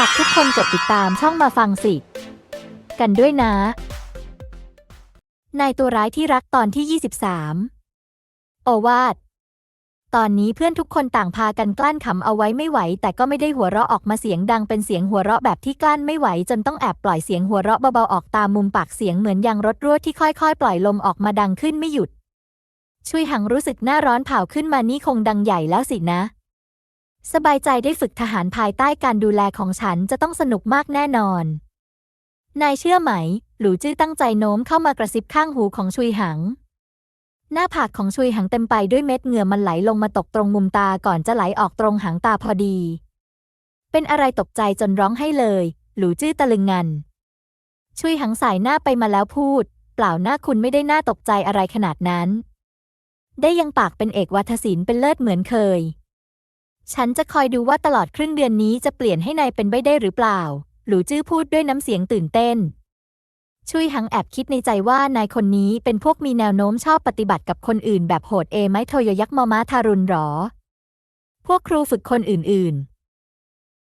ฝากทุกคนกดติดตามช่องมาฟังสิ กันด้วยนะ นายตัวร้ายที่รักตอนที่ 23 โอวาทตอนนี้เพื่อนทุกคนต่างพากันกลั้นขำเอาไว้ไม่ไหว แต่ก็ไม่ได้หัวเราะออกมาเสียงดังเป็นเสียงหัวเราะแบบที่กลั้นไม่ไหว จนต้องแอบปล่อยเสียงหัวเราะเบาๆออกตามมุมปากเสียงเหมือนยางรถรั่วที่ค่อยๆ ปล่อยลมออกมาดังขึ้นไม่หยุด ช่วยหังรู้สึกหน้าร้อนเผาขึ้นมานี่คงดังใหญ่แล้วสินะ สบายใจได้ฝึกทหารภายใต้การดูแลของฉันจะต้องสนุกมากแน่นอน นายเชื่อไหม หลูจื้อตั้งใจโน้มเข้ามากระซิบข้างหูของชุยหัง หน้าผากของชุยหังเต็มไปด้วยเม็ดเหงื่อมันไหลลงมาตกตรงมุมตาก่อนจะไหลออกตรงหางตาพอดี เป็นอะไรตกใจจนร้องให้เลย หลูจื้อตะลึงงัน ชุยหังสายหน้าไปมาแล้วพูด เปล่าหน้าคุณไม่ได้หน่าตกใจอะไรขนาดนั้น ได้ยังปากเป็นเอกวัฒศิลป์เป็นเลิศเหมือนเคย ฉันจะคอยดูว่าตลอดครึ่งเดือนนี้จะเปลี่ยนให้นายเป็นใบได้หรือเปล่า หลูจื้อพูดด้วยน้ำเสียงตื่นเต้น ชุยหังแอบคิดในใจว่านายคนนี้เป็นพวกมีแนวโน้มชอบปฏิบัติกับคนอื่นแบบโหดเอไหมโทโยยักษ์มอม้าทารุณหรอ พวกครูฝึกคนอื่น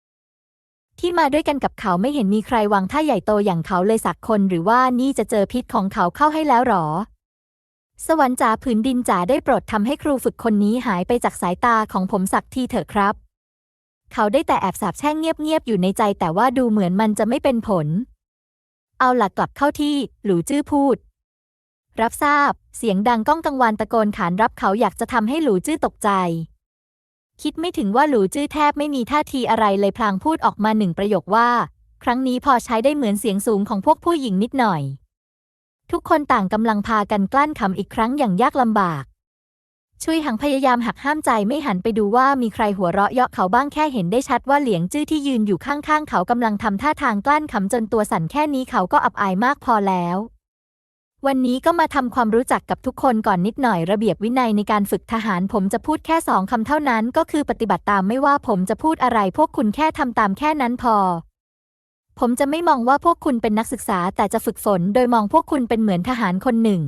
ๆ ที่มาด้วยกันกับเขาไม่เห็นมีใครวางท่าใหญ่โตอย่างเขาเลยสักคน หรือว่านี่จะเจอพิษของเขาเข้าให้แล้วหรอ สวรรค์จ๋าผืนดินจ๋าได้โปรดทำให้ครูฝึกคนนี้หายไปจากสายตาของผมสักทีเถอะครับ เขาได้แต่แอบสาบแช่งเงียบๆอยู่ในใจแต่ว่าดูเหมือนมันจะไม่เป็นผล เอาหลักกลับเข้าที่ หลูจื้อพูด รับทราบ เสียงดังก้องกังวานตะโกนขานรับเขาอยากจะทำให้หลูจื้อตกใจ คิดไม่ถึงว่าหลูจื้อแทบไม่มีท่าทีอะไรเลยพลางพูดออกมาหนึ่งประโยคว่า ครั้งนี้พอใช้ได้เหมือนเสียงสูงของพวกผู้หญิงนิดหน่อย ทุกคนต่างกำลังพากันกลั้นขำอีกครั้งอย่างยากลำบาก ชุยหังพยายามหักห้ามใจไม่หันไปดูว่ามีใครหัวเราะเยาะเขาบ้างแค่เห็นได้ชัดว่าเหลียงจื้อที่ยืนอยู่ข้างๆ เขากำลังทำท่าทางกลั้นขำจนตัวสั่นแค่นี้เขาก็อับอายมากพอแล้ววันนี้ก็มาทำความรู้จักกับทุกคนก่อนนิดหน่อยระเบียบวินัยในการฝึกทหาร ผมจะพูดแค่สองคำเท่านั้น ก็คือปฏิบัติตามไม่ว่าผมจะพูดอะไร พวกคุณแค่ทำตามแค่นั้นพอ ผมจะไม่มองว่าพวกคุณเป็นนักศึกษาแต่จะฝึกฝน โดยมองพวกคุณเป็นเหมือนทหารคนหนึ่ง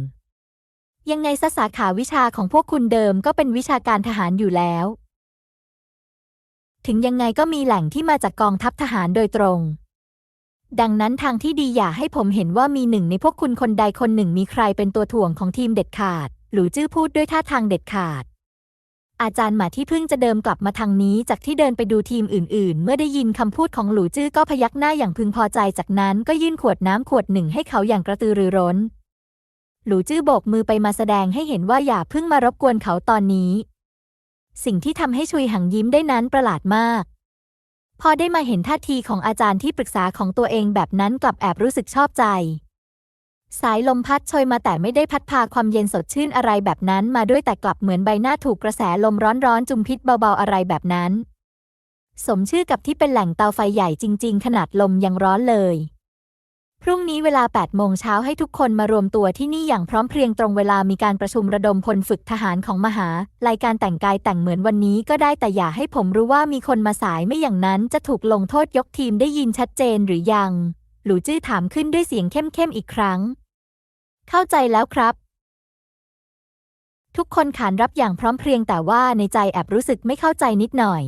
ยังไงซะสาขาวิชาของพวกคุณเดิมก็เป็นวิชาการทหารอยู่แล้ว ถึงยังไงก็มีแหล่งที่มาจากกองทัพทหารโดยตรง ดังนั้นทางที่ดีอย่าให้ผมเห็นว่ามีหนึ่งในพวกคุณคนใดคนหนึ่งมีใครเป็นตัวถ่วงของทีมเด็ดขาด หรือจื้อพูดด้วยท่าทางเด็ดขาด อาจารย์หมาที่เพิ่งจะเดิมกลับมาทางนี้ จากที่เดินไปดูทีมอื่น ๆ เมื่อได้ยินคำพูดของหลูจื้อก็พยักหน้าอย่างพึงพอใจจากนั้นก็ยื่นขวดน้ำขวดหนึ่งให้เขาอย่างกระตือรือร้น หลูจื้อโบกมือไปมาแสดงให้เห็นว่าอย่าเพิ่งมารบกวนเขาตอนนี้ สิ่งที่ทำให้ชุยหังยิ้มได้นั้นประหลาดมาก พอได้มาเห็นท่าทีของอาจารย์ที่ปรึกษาของตัวเองแบบนั้นกลับแอบรู้สึกชอบใจ สายลมพัดโชยมาแต่ไม่ได้พัดพาความเย็นสดชื่นอะไรแบบนั้นมาด้วยแต่กลับเหมือนใบหน้าถูกกระแสลมร้อนๆ จุมพิษเบาๆอะไรแบบนั้น สมชื่อกับที่เป็นแหล่งเตาไฟใหญ่จริง ๆ ขนาดลมยังร้อนเลย พรุ่งนี้เวลา 8 โมงเช้าให้ทุกคนมารวมตัวที่นี่อย่างพร้อมเพรียงตรงเวลามีการประชุมระดมพลฝึกทหารของมหาลัยการแต่งกายแต่งเหมือนวันนี้ก็ได้แต่อย่าให้ผมรู้ว่ามีคนมาสายไม่อย่างนั้นจะถูกลงโทษยกทีมได้ยินชัดเจนหรือยัง หลูจื้อถามขึ้นด้วยเสียงเข้มๆอีกครั้ง เข้าใจแล้วครับ ทุกคนขานรับอย่างพร้อมเพรียงแต่ว่าในใจแอบรู้สึกไม่เข้าใจนิดหน่อย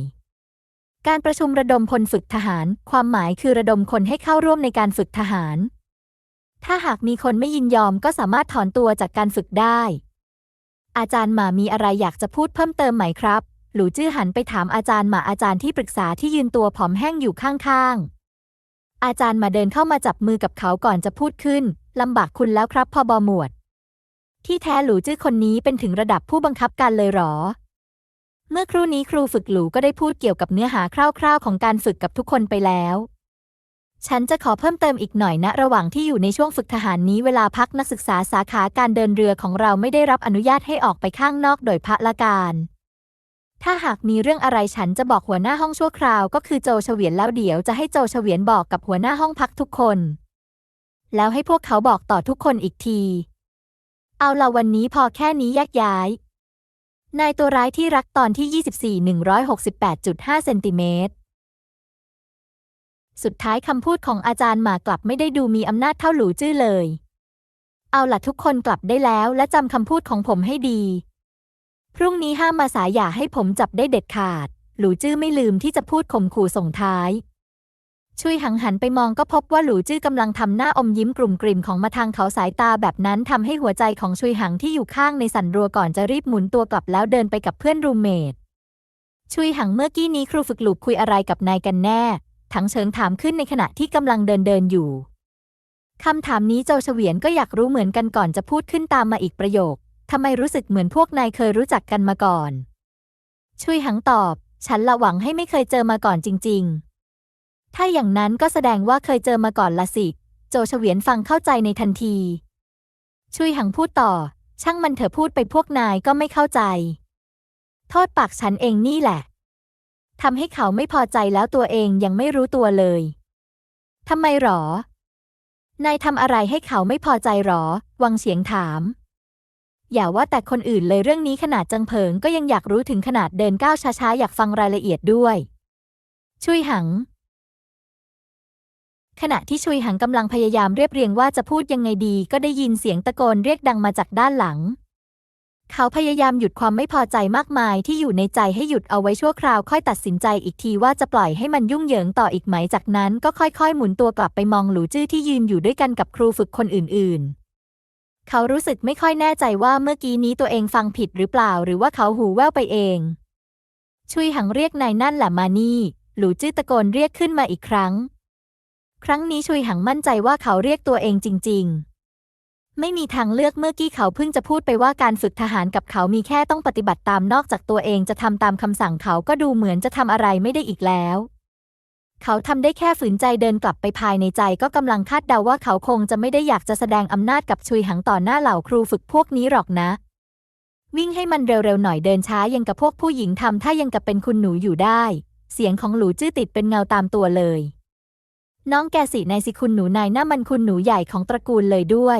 การประชุมระดมพลฝึกทหาร ความหมายคือระดมคนให้เข้าร่วมในการฝึกทหาร ถ้าหากมีคนไม่ยินยอมก็สามารถถอนตัวจากการฝึกได้ อาจารย์หมามีอะไรอยากจะพูดเพิ่มเติมไหมครับ หลูจื้อหันไปถามอาจารย์หมาอาจารย์ที่ปรึกษาที่ยืนตัวผอมแห้งอยู่ข้างๆอาจารย์มาเดินเข้ามาจับมือกับเขาก่อนจะพูดขึ้น ลำบากคุณแล้วครับพอบอหมวด ที่แท้หลูจื้อคนนี้เป็นถึงระดับผู้บังคับการเลยหรอ เมื่อครู่นี้ครูฝึกหลูก็ได้พูดเกี่ยวกับเนื้อหาคร่าวๆ ของการฝึกกับทุกคนไปแล้ว ฉันจะขอเพิ่มเติมอีกหน่อยนะ ระหว่างที่อยู่ในช่วงฝึกทหารนี้เวลาพักนักศึกษาสาขาการเดินเรือของเราไม่ได้รับอนุญาตให้ออกไปข้างนอกโดยพระละการถ้าหากมีเรื่องอะไรฉันจะบอกหัวหน้าห้องชั่วคราว ก็คือโจเฉวียนแล้วเดี๋ยวจะให้โจเฉวียนบอกกับหัวหน้าห้องพักทุกคน แล้วให้พวกเขาบอกต่อทุกคนอีกที เอาละวันนี้พอแค่นี้แยกย้าย นายตัวร้ายที่รักตอนที่ 24 168.5 เซนติเมตร สุดท้ายคำพูดของอาจารย์หมากลับไม่ได้ดูมีอำนาจเท่าหลูจื้อเลย เอาละทุกคนกลับได้แล้วและจำคำพูดของผมให้ดี พรุ่งนี้ห้ามมาสายอย่าให้ผมจับได้เด็ดขาด หลูจื้อไม่ลืมที่จะพูดข่มขู่ส่งท้าย ชุยหังหันไปมองก็พบว่าหลูจื้อกำลังทำหน้าอมยิ้มกลุ่มกลิ่มของมาทางเขาสายตาแบบนั้นทำให้หัวใจของชุยหังที่อยู่ข้างในสั่นรัวก่อนจะรีบหมุนตัวกลับแล้วเดินไปกับเพื่อนรูเมทชุยหังเมื่อกี้นี้ครูฝึกหลูบคุยอะไรกับนายกันแน่ ทั้งเฉิงถามขึ้นในขณะที่กำลังเดินเดินอยู่คำถามนี้โจเฉวียนก็อยากรู้เหมือนกันก่อนจะพูดขึ้นตามมาอีกประโยคทำไมรู้สึกเหมือนพวกนายเคยรู้จักกันมาก่อน ชุยหังตอบ ฉันละหวังให้ไม่เคยเจอมาก่อนจริง ๆ ถ้าอย่างนั้นก็แสดงว่าเคยเจอมาก่อนละสิ โจเฉวียนฟังเข้าใจในทันที ชุยหังพูดต่อ ช่างมันเถอะพูดไปพวกนายก็ไม่เข้าใจ โทษปากฉันเองนี่แหละทำให้เขาไม่พอใจแล้วตัวเองยังไม่รู้ตัวเลยทำไมหรอ นายทำอะไรให้เขาไม่พอใจหรอ วังเฉียงถาม อย่าว่าแต่คนอื่นเลยเรื่องนี้ขนาดจังเผิงก็ยังอยากรู้ถึงขนาดเดินก้าวช้าๆ อยากฟังรายละเอียดด้วย ชุยหัง ขณะที่ชุยหังกำลังพยายามเรียบเรียงว่าจะพูดยังไงดีก็ได้ยินเสียงตะโกนเรียกดังมาจากด้านหลัง เขาพยายามหยุดความไม่พอใจมากมายที่อยู่ในใจให้หยุดเอาไว้ชั่วคราวค่อยตัดสินใจอีกทีว่าจะปล่อยให้มันยุ่งเหยิงต่ออีกไหมจากนั้นก็ค่อยๆ หมุนตัวกลับไปมองหลูจื้อที่ยืนอยู่ด้วยกันกับครูฝึกคนอื่นๆ เขารู้สึกไม่ค่อยแน่ใจว่าเมื่อกี้นี้ตัวเองฟังผิดหรือเปล่า หรือว่าเขาหูแว่วไปเอง ชุยหังเรียกนายนั่นแหละมานี่ หลูจื้อตะโกนเรียกขึ้นมาอีกครั้ง ครั้งนี้ชุยหังมั่นใจว่าเขาเรียกตัวเองจริง ๆ ไม่มีทางเลือกเมื่อกี้เขาเพิ่งจะพูดไปว่าการฝึกทหารกับเขามีแค่ต้องปฏิบัติตามนอกจากตัวเองจะทำตามคำสั่งเขาก็ดูเหมือนจะทำอะไรไม่ได้อีกแล้วเขาทำได้แค่ฝืนใจเดินกลับไปภายในใจก็กำลังคาดเดาว่าเขาคงจะไม่ได้อยากจะแสดงอำนาจกับชุยหังต่อหน้าเหล่าครูฝึกพวกนี้หรอกนะ วิ่งให้มันเร็วๆหน่อยเดินช้ายังกับพวกผู้หญิงทำถ้ายังกับเป็นคุณหนูอยู่ได้ เสียงของหลูจื้อติดเป็นเงาตามตัวเลย น้องแกสินายสิคุณหนูนายหน่ามันคุณหนูใหญ่ของตระกูลเลยด้วย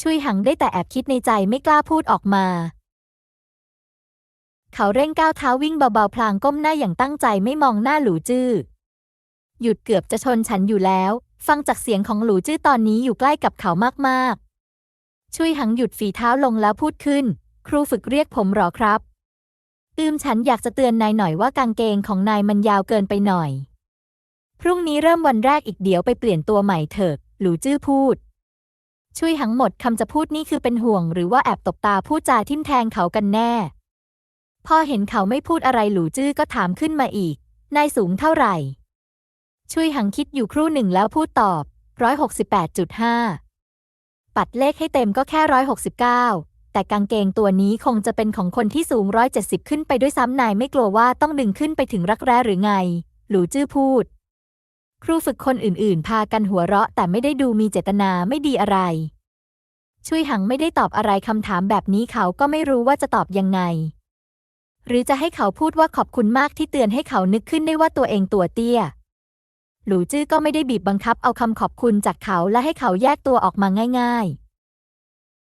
ชุยหังได้แต่แอบคิดในใจไม่กล้าพูดออกมา เขาเร่งก้าวเท้าวิ่งเบาๆพลางก้มหน้าอย่างตั้งใจไม่มองหน้าหลูจื้อ หยุดเกือบจะชนฉันอยู่แล้ว ฟังจากเสียงของหลูจื้อตอนนี้อยู่ใกล้กับเขามากๆ ชุยหังหยุดฝีเท้าลงแล้วพูดขึ้น ครูฝึกเรียกผมหรอครับ อืมฉันอยากจะเตือนนายหน่อยว่ากางเกงของนายมันยาวเกินไปหน่อย พรุ่งนี้เริ่มวันแรกอีกเดี๋ยวไปเปลี่ยนตัวใหม่เถอะ หลูจื้อพูด ช่วยหังหมดคำจะพูดนี่คือเป็นห่วง หรือว่าแอบตบตาพูดจาทิ่มแทงเขากันแน่ พอเห็นเขาไม่พูดอะไรหลูจื้อก็ถามขึ้นมาอีก นายสูงเท่าไหร่ ช่วยหังคิดอยู่ครู่หนึ่งแล้วพูดตอบร้อยหกสิบแปดจุดห้าปัดเลขให้เต็มก็แค่ร้อยหกสิบเก้าแต่กางเกงตัวนี้คงจะเป็นของคนที่สูงร้อยเจ็ดสิบขึ้นไปด้วยซ้ำนายไม่กลัวว่าต้องดึงขึ้นไปถึงรักแร้หรือไง หลูจื้อพูด ครูฝึกคนอื่นๆ พากันหัวเราะ แต่ไม่ได้ดูมีเจตนาไม่ดีอะไร ช่วยหังไม่ได้ตอบอะไรคำถามแบบนี้เขาก็ไม่รู้ว่าจะตอบยังไง หรือจะให้เขาพูดว่าขอบคุณมากที่เตือนให้เขานึกขึ้นได้ว่าตัวเองตัวเตี้ย หลูจื้อก็ไม่ได้บีบบังคับเอาคำขอบคุณจากเขาและให้เขาแยกตัวออกมาง่าย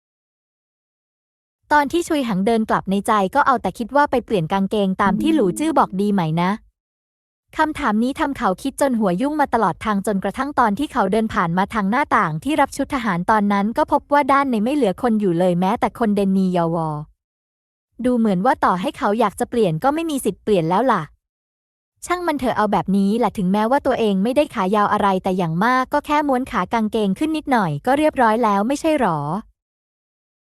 ๆตอนที่ชุยหังเดินกลับในใจก็เอาแต่คิดว่าไปเปลี่ยนกางเกงตามที่หลูจื้อบอกดีไหมนะ คำถามนี้ทำเขาคิดจนหัวยุ่งมาตลอดทางจนกระทั่งตอนที่เขาเดินผ่านมาทางหน้าต่างที่รับชุดทหารตอนนั้นก็พบว่าด้านในไม่เหลือคนอยู่เลยแม้แต่คนเดนนียาวอ ดูเหมือนว่าต่อให้เขาอยากจะเปลี่ยนก็ไม่มีสิทธิ์เปลี่ยนแล้วล่ะ ช่างมันเถอะเอาแบบนี้แหละถึงแม้ว่าตัวเองไม่ได้ขายาวอะไรแต่อย่างมากก็แค่ม้วนขากางเกงขึ้นนิดหน่อยก็เรียบร้อยแล้วไม่ใช่หรอ